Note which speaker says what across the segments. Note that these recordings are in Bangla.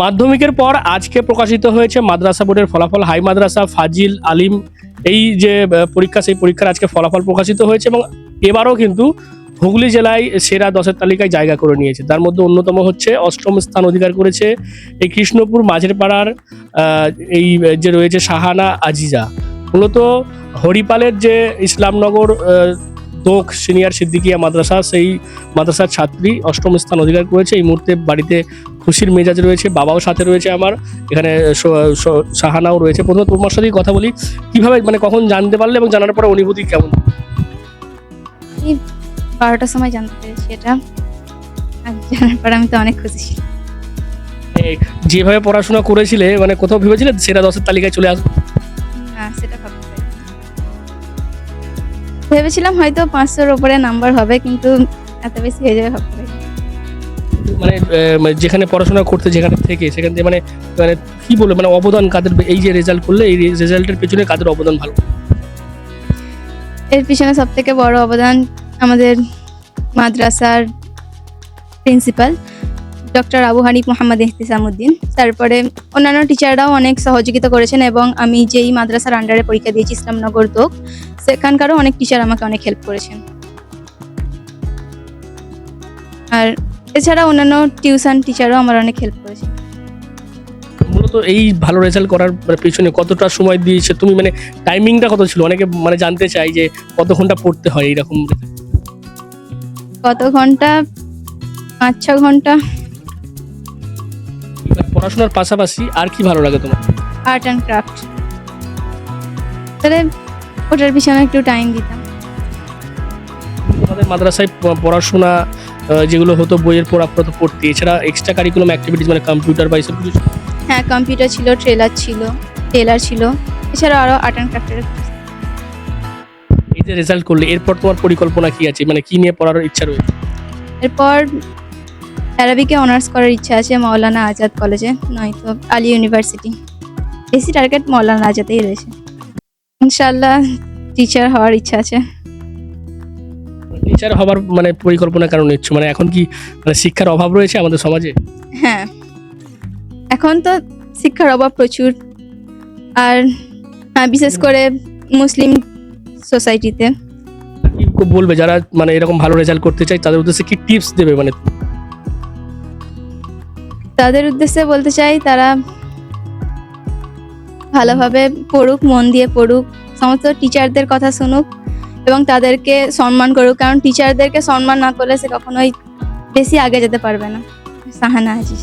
Speaker 1: মাধ্যমিকের পর আজকে প্রকাশিত হয়েছে মাদ্রাসা বোর্ডের ফলাফল। হাই মাদ্রাসা ফাজিল আলিম, এই যে পরীক্ষা, সেই পরীক্ষার আজকে ফলাফল প্রকাশিত হয়েছে এবং এবারও কিন্তু হুগলি জেলায় সেরা দশের তালিকায় জায়গা করে নিয়েছে। তার মধ্যে অন্যতম হচ্ছে অষ্টম স্থান অধিকার করেছে এই কৃষ্ণপুর মাঝের পাড়ার এই, যে রয়েছে শাহানা আজিজা। মূলত হরিপালের যে ইসলামনগর দোক সিনিয়র সিদ্দিকিয়া মাদ্রাসা, সেই মাদ্রাসার ছাত্রী অষ্টম স্থান অধিকার করেছে। এই মুহূর্তে বাড়িতে খুশির মেজাজ রয়েছে বাবাও সাথে রয়েছে আমার এখানে সাহানাও রয়েছে। প্রথমে তোমার সাথেই কথা বলি কীভাবে মানে কখন জানতে পারলে এবং জানার পরে অনুভূতি কেমন?
Speaker 2: বারোটার সময় জানতে পেরেছি এটা। জানার পর আমি তো অনেক খুশি ছিলাম।
Speaker 1: যেভাবে পড়াশোনা করেছিলে মানে কোথাও ভেবেছিলে সেরা দশের তালিকায় চলে আসবে?
Speaker 2: না সেটা ভেবেছিলাম হয়তো পাঁচশোর ওপরে নাম্বার হবে কিন্তু এত বেশি হয়ে যাবে ভাবতে।
Speaker 1: মানে মানে যেখানে পড়াশোনা করতে যেখানে থেকে, সেখান থেকে মানে মানে কি বলব মানে অবদান কাদের, এই যে রেজাল্ট করলে, এই রেজাল্টের পেছনে কাদের অবদান ভালো?
Speaker 2: এর পিছনে সব থেকে বড় অবদান আমাদের মাদ্রাসার প্রিন্সিপাল ডক্টর আবু হানিফ মোহাম্মদ ইহতিসামুদ্দিন তারপরে অন্যান্য টিচাররাও অনেক সহযোগিতা করেছেন এবং আমি যেই মাদ্রাসার আন্ডারে পরীক্ষা দিয়েছি, ইসলামনগর দোক সেখানকারও অনেক টিচার আমাকে অনেক হেল্প করেছেন। আর এছাড়া অন্যান্য টিউশন টিচারও আমার অনেক হেল্প করেছেন
Speaker 1: মূলত এই ভালো রেজাল্ট করার পেছনে কতটা সময় দিয়েছে? তুমি মানে টাইমিংটা কত ছিল? অনেকে মানে জানতে চাই যে কত ঘণ্টা পড়তে হয় এইরকম
Speaker 2: কত ঘণ্টা? পাঁচ ছ ঘণ্টা।
Speaker 1: পড়াশোনার পাশাপাশি আর কি ভালো লাগে তোমার?
Speaker 2: আর্ট অ্যান্ড ক্রাফট তাহলে ওটার পিছনে একটু টাইম দিতাম।
Speaker 1: তোমাদের মাদ্রাসায় পড়াশোনা যেগুলো হতো বইয়ের পড়া তো পড়তে। এছাড়া এক্সট্রা কারিকুলাম অ্যাক্টিভিটিস মানে কম্পিউটার বা এইসব কিছু
Speaker 2: হ্যাঁ কম্পিউটার ছিল ট্রেলার ছিল টেলার ছিল। এছাড়া আরও আর্ট অ্যান্ড ক্রাফটের
Speaker 1: এই যে রেজাল্ট করলে এরপর তোমার পরিকল্পনা কি আছে? মানে কি নিয়ে পড়ার ইচ্ছা রয়েছে?
Speaker 2: এরপর অ্যারাবিকে অনার্স করার ইচ্ছা আছে মৌলানা আজাদ কলেজে নয়তো আলী ইউনিভার্সিটি বেশি টার্গেট মৌলানা আজাদেই রয়েছে। ইনশাল্লাহ টিচার হওয়ার ইচ্ছা আছে।
Speaker 1: টিচার হবার মানে পরিকল্পনা কারণ নিচ্ছ মানে এখন কি মানে শিক্ষার অভাব রয়েছে আমাদের সমাজে?
Speaker 2: হ্যাঁ। এখন তো শিক্ষার অভাব প্রচুর। আর হ্যাঁ বিশেষ করে মুসলিম সোসাইটিতে।
Speaker 1: কি বলবে যারা মানে এরকম ভালো রেজাল্ট করতে চায় তাদের উদ্দেশ্যে কি টিপস দেবে মানে?
Speaker 2: তাদের উদ্দেশ্যে বলতে চাই তারা ভালোভাবে পড়ুক মন দিয়ে পড়ুক সমস্ত টিচারদের কথা শুনুক। এবং তাদেরকে সম্মান করুক, কারণ টিচারদেরকে সম্মান না করলে সে কখনোই বেশি আগে যেতে পারবে না। সাহানা আজিজ।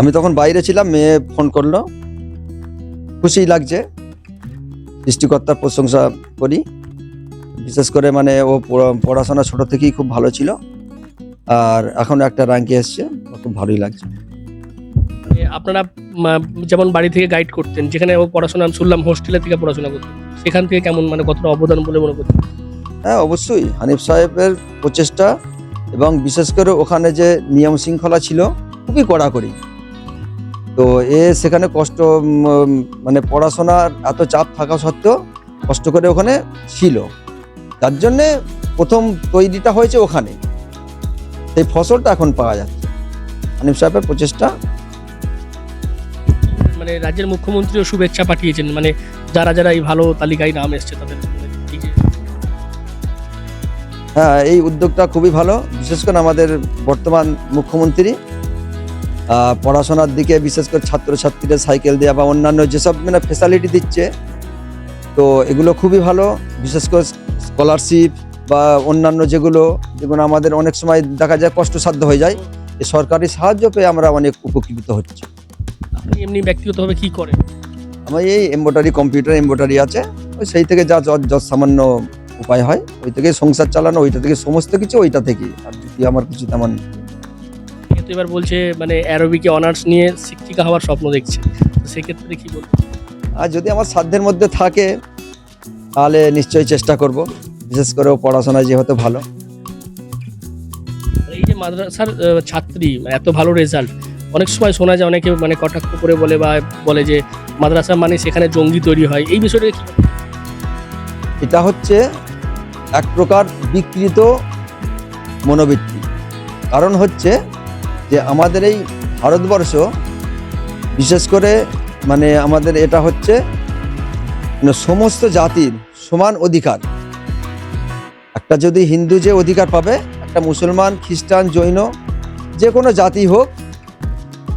Speaker 3: আমি তখন বাইরে ছিলাম মেয়ে ফোন করল। খুশি লাগছে। সৃষ্টিকর্তার প্রশংসা করি। বিশেষ করে মানে ও পড়াশোনা ছোট থেকেই খুব ভালো ছিল। আর এখন একটা র্যাঙ্কে এসছে খুব ভালোই লাগছে।
Speaker 1: আপনারা যেমন বাড়ি থেকে গাইড করতেন যেখানে ও পড়াশোনা আমি শুনলাম হোস্টেলে থেকে পড়াশোনা করতেন সেখান থেকে কেমন মানে কতটা অবদান বলে মনে করতেন
Speaker 3: হ্যাঁ অবশ্যই। হানিফ সাহেবের প্রচেষ্টা এবং বিশেষ করে ওখানে যে নিয়ম শৃঙ্খলা ছিল খুবই কড়াকড়ি। তো এ সেখানে কষ্ট মানে পড়াশোনার এত চাপ থাকা সত্ত্বেও কষ্ট করে ওখানে ছিল। তার জন্যে প্রথম তৈরিটা হয়েছে ওখানে। সেই ফসলটা এখন পাওয়া যাচ্ছে। হানিফ সাহেবের প্রচেষ্টা।
Speaker 1: মানে রাজ্যের মুখ্যমন্ত্রীও শুভেচ্ছা পাঠিয়েছেন। মানে যারা যারা এই ভালো তালিকায় নাম এসছে তাদের মানে
Speaker 3: হ্যাঁ এই উদ্যোগটা খুবই ভালো। বিশেষ করে আমাদের বর্তমান মুখ্যমন্ত্রী পড়াশোনার দিকে বিশেষ করে ছাত্রছাত্রীদের সাইকেল দেওয়া বা অন্যান্য যেসব মানে ফেসিলিটি দিচ্ছে তো এগুলো খুবই ভালো। বিশেষ করে স্কলারশিপ বা অন্যান্য যেগুলো যেগুলো আমাদের অনেক সময় দেখা যায় কষ্টসাধ্য হয়ে যায় এই সরকারি সাহায্য পেয়ে আমরা অনেক উপকৃত হচ্ছি।
Speaker 1: আপনি এমনি ব্যক্তিগতভাবে কি করেন?
Speaker 3: আমার এই এম্বোটারি কম্পিউটার এম্বোটারি আছে ওই সেই থেকে যা যত যত সামান্য উপায় হয় ওই থেকে সংসার চালানো ওইটা থেকে সমস্ত কিছু ওইটা থেকেই। আর যদি আমার কিছু তেমন
Speaker 1: তো এবার বলছে মানে অ্যারোবিকে অনার্স নিয়ে শিক্ষিকা হওয়ার স্বপ্ন দেখছে। তো সেক্ষেত্রে কি বলব?
Speaker 3: আর যদি আমার সাধ্যের মধ্যে থাকে তাহলে নিশ্চয়ই চেষ্টা করব। বিশেষ করে ও পড়াশোনায় যেহেতু ভালো।
Speaker 1: এই যে মাদ্রাসার ছাত্রী এত ভালো রেজাল্ট অনেক সময় শোনা যায় অনেকে মানে কটাক্ষ করে বলে বা বলে যে মাদ্রাসা মানে সেখানে জঙ্গি তৈরি হয়। এই বিষয়টা কি?
Speaker 3: এটা হচ্ছে এক প্রকার বিকৃত মনোবৃত্তি। কারণ হচ্ছে যে আমাদের এই ভারতবর্ষ, বিশেষ করে মানে আমাদের এটা হচ্ছে মানে সমস্ত জাতির সমান অধিকার। একটা যদি হিন্দু যে অধিকার পাবে, একটা মুসলমান, খ্রিস্টান, জৈন, যে কোনো জাতি হোক,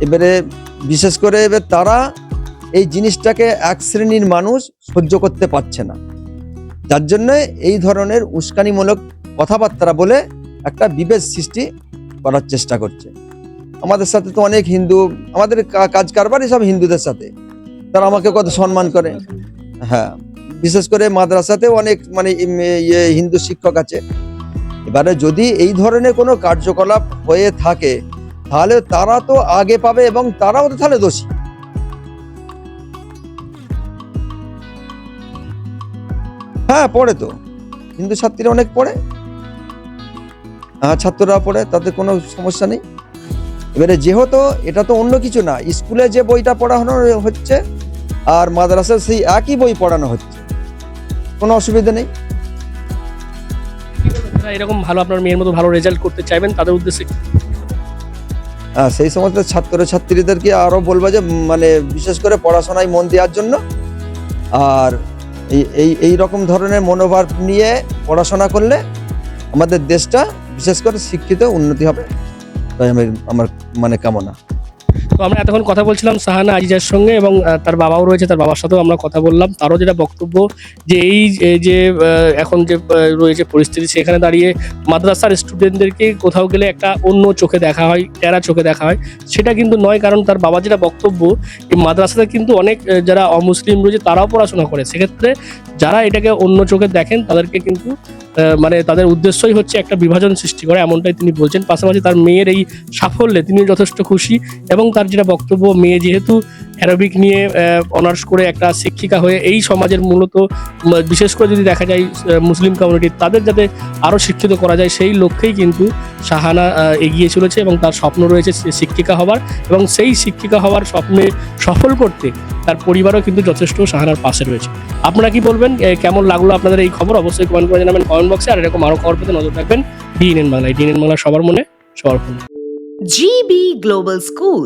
Speaker 3: এবারে বিশেষ করে এবার তারা এই জিনিসটাকে এক শ্রেণির মানুষ সহ্য করতে পারছে না। যার জন্য এই ধরনের উস্কানিমূলক কথাবার্তা বলে একটা বিভেদ সৃষ্টি করার চেষ্টা করছে। আমাদের সাথে তো অনেক হিন্দু, আমাদের কাজ কারবারই সব হিন্দুদের সাথে। তারা আমাকে কত সম্মান করে। হ্যাঁ বিশেষ করে মাদ্রাসাতেও অনেক মানে ইয়ে হিন্দু শিক্ষক আছে। এবারে যদি এই ধরনের কোনো কার্যকলাপ হয়ে থাকে, তাহলে তারা তো আগে পাবে এবং তারাও তো তাহলে দোষী। হ্যাঁ পড়ে তো। হিন্দু ছাত্রীরা অনেক পড়ে। হ্যাঁ ছাত্ররা পড়ে, তাতে কোনো সমস্যা নেই। এবারে যেহেতু এটা তো অন্য কিছু না স্কুলে যে বইটা পড়ানো হচ্ছে আর মাদ্রাসায় সেই একই বই পড়ানো হচ্ছে কোনো অসুবিধা নেই
Speaker 1: এরকম ভালো আপনার মেয়ের মতো ভালো রেজাল্ট করতে চাইবেন তাদের উদ্দেশ্যে?
Speaker 3: হ্যাঁ সেই সমস্ত ছাত্র ছাত্রীদেরকে আরও বলব যে মানে বিশেষ করে পড়াশোনায় মন দেওয়ার জন্য আর এই এই এই রকম ধরনের মনোভাব নিয়ে পড়াশোনা করলে আমাদের দেশটা বিশেষ করে শিক্ষিত উন্নতি হবে তাই আমি আমার মানে কামনা।
Speaker 1: তো আমরা এতক্ষণ কথা বলছিলাম সাহানা আজিজার সঙ্গে এবং তার বাবাও রয়েছে, তার বাবার সাথেও আমরা কথা বললাম। তারও যেটা বক্তব্য যে এই যে এখন যে রয়েছে পরিস্থিতি সেখানে দাঁড়িয়ে মাদ্রাসার স্টুডেন্টদেরকে কোথাও গেলে একটা অন্য চোখে দেখা হয়, টেরা চোখে দেখা হয়, সেটা কিন্তু নয়। কারণ তার বাবা যেটা বক্তব্য, এই মাদ্রাসাতে কিন্তু অনেক যারা অমুসলিম রয়েছে তারাও পড়াশোনা করে। সেক্ষেত্রে যারা এটাকে অন্য চোখে দেখেন, তাদেরকে কিন্তু মানে তাদের উদ্দেশ্যই হচ্ছে একটা বিভাজন সৃষ্টি করা, এমনটাই তিনি বলছেন। পাশাপাশি তার মেয়ের এই সাফল্যে তিনি যথেষ্ট খুশি এবং তার যেটা বক্তব্য, মেয়ে যেহেতু অ্যারোবিক নিয়ে অনার্স করে একটা শিক্ষিকা হয়ে এই সমাজের মূলত বিশেষ করে যদি দেখা যায় মুসলিম কমিউনিটি তাদের যাতে আরও শিক্ষিত করা যায় সেই লক্ষ্যেই কিন্তু সাহানা এগিয়ে চলেছে এবং তার স্বপ্ন রয়েছে শিক্ষিকা হওয়ার এবং সেই শিক্ষিকা হওয়ার স্বপ্নে সফল করতে তার পরিবারও কিন্তু যথেষ্ট সাহানার পাশে রয়েছে। আপনারা কি বলবেন? কেমন লাগল আপনাদের এই খবর? অবশ্যই কমেন্ট করে জানাবেন কমেন্ট বক্সে আর এরকম আরও খবর পেতে নজর রাখবেন ডিএনএন বাংলায়। ডিএনএন বাংলা সবার মনে সবার ফোনে।
Speaker 4: GB Global School,